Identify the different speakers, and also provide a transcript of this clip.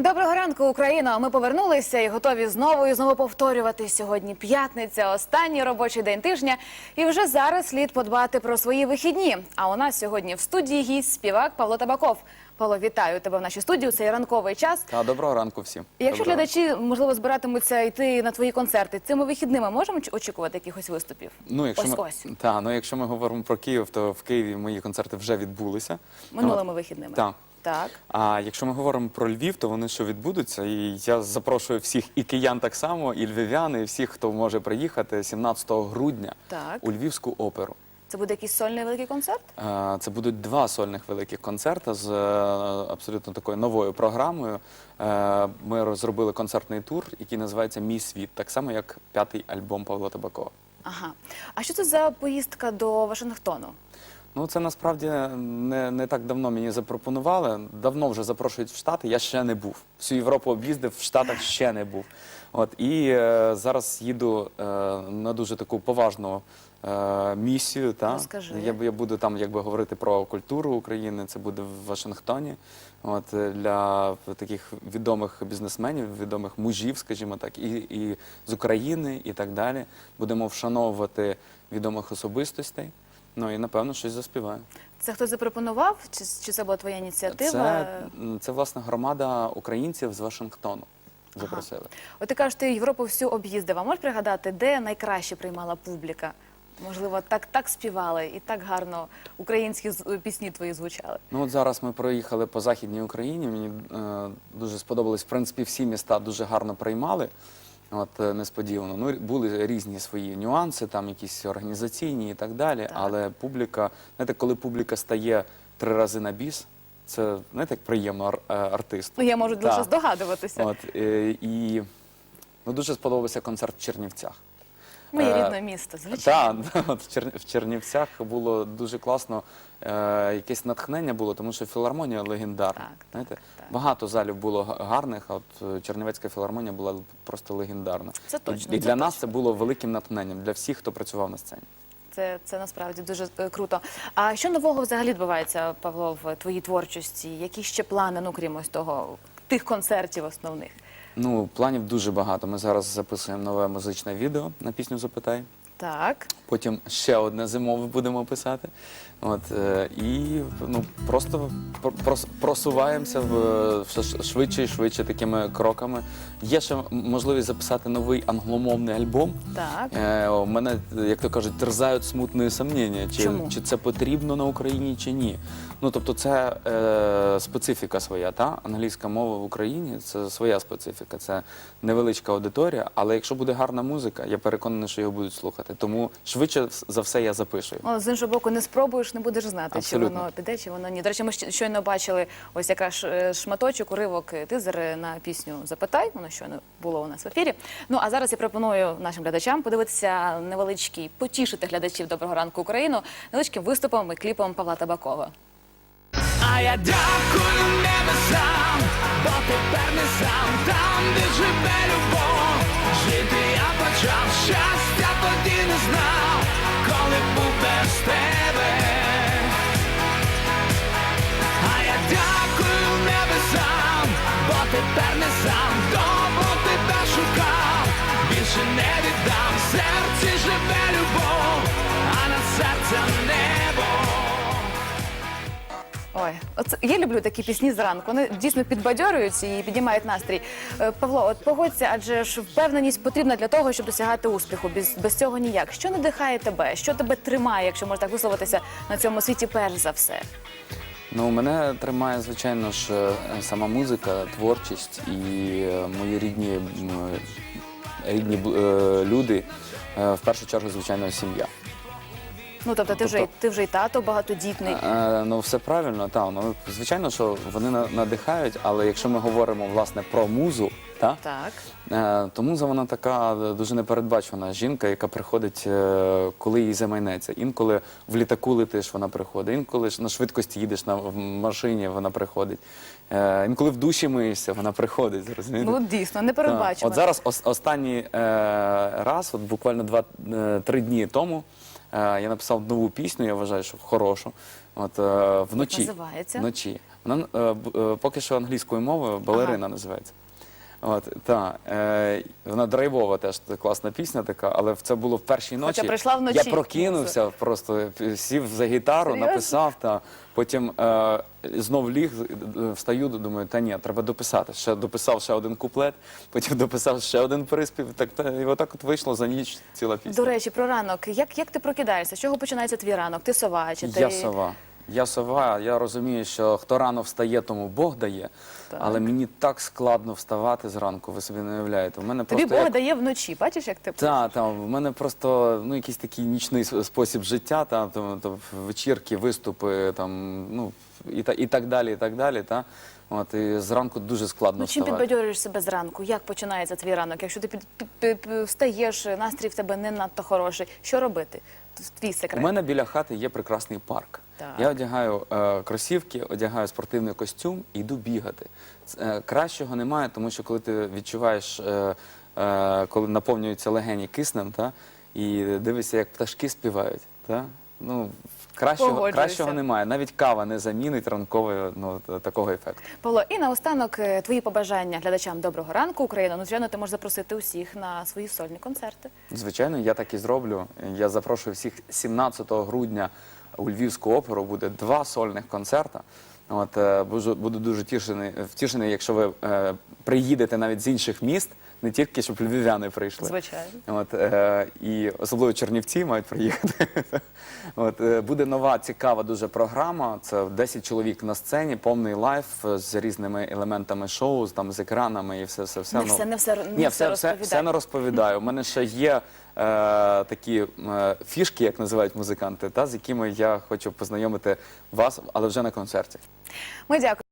Speaker 1: Доброго ранку, Україно. Ми повернулися і готові знову і знову повторювати. Сьогодні п'ятниця, останній робочий день тижня. І вже зараз слід подбати про свої вихідні. А у нас сьогодні в студії гість співак Павло Табаков. Павло, вітаю тебе в нашій студії. Це ранковий час.
Speaker 2: Та доброго ранку всім.
Speaker 1: Якщо
Speaker 2: Доброго
Speaker 1: глядачі можливо збиратимуться йти на твої концерти, цими вихідними можемо очікувати якихось виступів?
Speaker 2: Ну, якщо
Speaker 1: ось
Speaker 2: ми
Speaker 1: ось
Speaker 2: та ну, якщо ми говоримо про Київ, то в Києві мої концерти вже відбулися.
Speaker 1: минулими вихідними.
Speaker 2: Так.
Speaker 1: Так.
Speaker 2: А якщо ми говоримо про Львів, то вони що відбудуться. І я запрошую всіх і киян так само, і львів'ян, і всіх, хто може приїхати 17 грудня
Speaker 1: Так.
Speaker 2: у Львівську оперу.
Speaker 1: Це буде якийсь сольний великий концерт?
Speaker 2: Е, Це будуть два сольних великих концерти з е, абсолютно такою новою програмою. Е, Ми розробили концертний тур, який називається Мій світ, так само як п'ятий альбом Павла Табакова.
Speaker 1: Ага. А що це за поїздка до Вашингтону?
Speaker 2: Ну, це насправді не, не так давно мені запропонували. Давно вже запрошують в Штати, я ще не був. Всю Європу об'їздив, в Штатах ще не був. От, і е, зараз їду е, на дуже таку поважну е, місію. Та?
Speaker 1: Розкажи.
Speaker 2: Я, я буду там якби говорити про культуру України, це буде в Вашингтоні. От, е, для таких відомих бізнесменів, відомих мужів, скажімо так, і, і з України, і так далі. Будемо вшановувати відомих особистостей. Ну і напевно щось заспіваю.
Speaker 1: Це хтось запропонував? Чи, чи це була твоя ініціатива?
Speaker 2: Це, це власне громада українців з Вашингтону. Запросили.
Speaker 1: От ти кажеш, ти Європу всю об'їздив. А можеш пригадати, де найкраще приймала публіка? Можливо, так, так співали і так гарно українські пісні твої звучали.
Speaker 2: Ну от зараз ми проїхали по західній Україні. Мені е, дуже сподобалось. В принципі, всі міста дуже гарно приймали. От е, несподівано. Ну були різні свої нюанси, там якісь організаційні і так далі.
Speaker 1: Так.
Speaker 2: Але публіка, знаєте, коли публіка стає три рази на біс, це знаєте, як приємно ар- е, артисту.
Speaker 1: Ну, я можу
Speaker 2: Так.
Speaker 1: лише здогадуватися.
Speaker 2: От і, і ну дуже сподобався концерт в Чернівцях.
Speaker 1: Моє
Speaker 2: Е,
Speaker 1: рідне місто, звичайно.
Speaker 2: Так, от в, Чер... в Чернівцях було дуже класно. Е, якесь натхнення було, тому що філармонія легендарна.
Speaker 1: Так, так,
Speaker 2: знаєте?
Speaker 1: так.
Speaker 2: Багато залів було га- гарних, а от е, Чернівецька філармонія була просто легендарна.
Speaker 1: Це точно,
Speaker 2: І
Speaker 1: це
Speaker 2: для нас
Speaker 1: точно.
Speaker 2: це було великим натхненням для всіх, хто працював на сцені.
Speaker 1: Це, це насправді дуже е, круто. А що нового взагалі відбувається, Павло, в твоїй творчості? Які ще плани, ну крім ось того, тих концертів основних?
Speaker 2: Ну, планів дуже багато. Ми зараз записуємо нове музичне відео на пісню Запитай.
Speaker 1: Так.
Speaker 2: Потім ще одне зимове будемо писати. От, е, і ну, просто прос- просуваємося в, швидше і швидше такими кроками. Є ще можливість записати новий англомовний альбом.
Speaker 1: Так.
Speaker 2: Е, у мене, як то кажуть, терзають смутні сумніння, чи,
Speaker 1: Чому?
Speaker 2: чи це потрібно на Україні, чи ні. Ну тобто, це е, специфіка своя. Та англійська мова в Україні це своя специфіка, це невеличка аудиторія. Але якщо буде гарна музика, я переконаний, що його будуть слухати. Тому швидше за все я запишу.
Speaker 1: Ну, з іншого боку, не спробуєш, не будеш знати,
Speaker 2: Абсолютно.
Speaker 1: чи воно піде, чи воно ні. До речі, ми щойно бачили ось якраз е, шматочок, уривок тизер на пісню Запитай. Воно щойно було у нас в ефірі. Ну а зараз я пропоную нашим глядачам подивитися невеличкий, потішити глядачів доброго ранку Україну невеличким виступом і кліпом Павла Табакова.
Speaker 3: А я дякую небесам, бо тепер не сам там, де живе любов. Жити я почав, щастя тоді не знав, коли був без тебе. А я дякую небесам, бо тепер не сам, довго тебе шукав, більше не віддам, серці живе
Speaker 1: Ой, оце я люблю такі пісні зранку. Вони дійсно підбадьорюють і піднімають настрій. Е, Павло, от погодься, адже ж впевненість потрібна для того, щоб досягати успіху. Без, без цього ніяк. Що надихає тебе? Що тебе тримає, якщо можна так висловитися на цьому світі, перш за все?
Speaker 2: Ну, мене тримає, звичайно ж, е, сама музика, творчість і е, мої рідні, рідні люди. В першу чергу, звичайно, сім'я.
Speaker 1: Ну тобто, ти вже
Speaker 2: Тобто-
Speaker 1: ти вже і тато багатодітний.
Speaker 2: Е, Ну, все правильно, так. Ну, звичайно, що вони на- надихають, але якщо ми говоримо власне про музу, та,
Speaker 1: Так.
Speaker 2: е, то муза вона така е, дуже непередбачена жінка, яка приходить, е, коли їй замайнеться. Інколи в літаку летиш, вона приходить, інколи ж на швидкості їдеш на в машині, вона приходить. Е, Інколи в душі миєшся, вона приходить. зрозумієте?
Speaker 1: Ну дійсно,
Speaker 2: Так.
Speaker 1: непередбачено.
Speaker 2: От зараз ос- останній е, раз, от буквально два-три дні тому, е, я написав нову пісню, я вважаю, що хорошу. От вночі вночі.
Speaker 1: називається?
Speaker 2: Вночі. Вона е, б- е, поки що англійською мовою балерина називається. От, та, е, вона драйвова теж класна пісня така, але це було в першій ночі.
Speaker 1: прийшла вночі.
Speaker 2: Я прокинувся, просто сів за гітару,
Speaker 1: Серйозно?
Speaker 2: написав, та потім е, знов ліг, встаю, думаю, та ні, треба дописати. Ще дописав ще один куплет, потім дописав ще один приспів. Так, та, і отак от вийшло за ніч ціла пісня.
Speaker 1: До речі, про ранок. Як, як ти прокидаєшся? З чого починається твій ранок? Ти сова? Чи ти...
Speaker 2: Я сова. Я сова, я розумію, що хто рано встає, тому Бог дає.
Speaker 1: Так.
Speaker 2: Але мені так складно вставати зранку, ви собі не уявляєте. У мене
Speaker 1: Тобі
Speaker 2: просто
Speaker 1: Бог
Speaker 2: як...
Speaker 1: дає вночі. Бачиш, як ти
Speaker 2: Та, та, в мене просто ну, якийсь такий нічний спосіб життя, та, то, то, вечірки, виступи, там, ну, і, та, і так далі, і так далі. Та. От, і зранку дуже складно
Speaker 1: Ну, чим
Speaker 2: вставати.
Speaker 1: підбадьорюєш себе зранку? Як починається твій ранок? Якщо ти під, під, під- під- встаєш, настрій в тебе не надто хороший, що робити? Твій
Speaker 2: У мене біля хати є прекрасний парк.
Speaker 1: Так.
Speaker 2: Я одягаю е, кросівки, одягаю спортивний костюм і йду бігати. Е, кращого немає, тому що коли ти відчуваєш, е, е, коли наповнюються легені киснем, та, і дивишся, як пташки співають. Та, ну, кращого,
Speaker 1: Погоджуюся.
Speaker 2: кращого немає. Навіть кава не замінить ранкового ну, такого ефекту.
Speaker 1: Павло, і наостанок е, твої побажання глядачам доброго ранку, Україна. Ну, звичайно, ти можеш запросити усіх на свої сольні концерти.
Speaker 2: Звичайно, я так і зроблю. Я запрошую всіх 17 грудня у Львівську оперу. Буде два сольних концерта. От е, буду, буду дуже тішений, втішений, якщо ви е, приїдете навіть з інших міст, не тільки щоб львів'яни прийшли.
Speaker 1: Звичайно.
Speaker 2: От, е, і особливо Чернівці мають приїхати. От, е, буде нова цікава дуже програма. Це 10 чоловік на сцені, повний лайф е, з різними елементами шоу, з- там з екранами і все, все, все.
Speaker 1: Не
Speaker 2: Ну,
Speaker 1: все, не все, не
Speaker 2: ні,
Speaker 1: все
Speaker 2: все, все, все не розповідаю. У мене ще є е, такі е, фішки, як називають музиканти, та з якими я хочу познайомити вас, але вже на концерті.
Speaker 1: Ми дякуємо.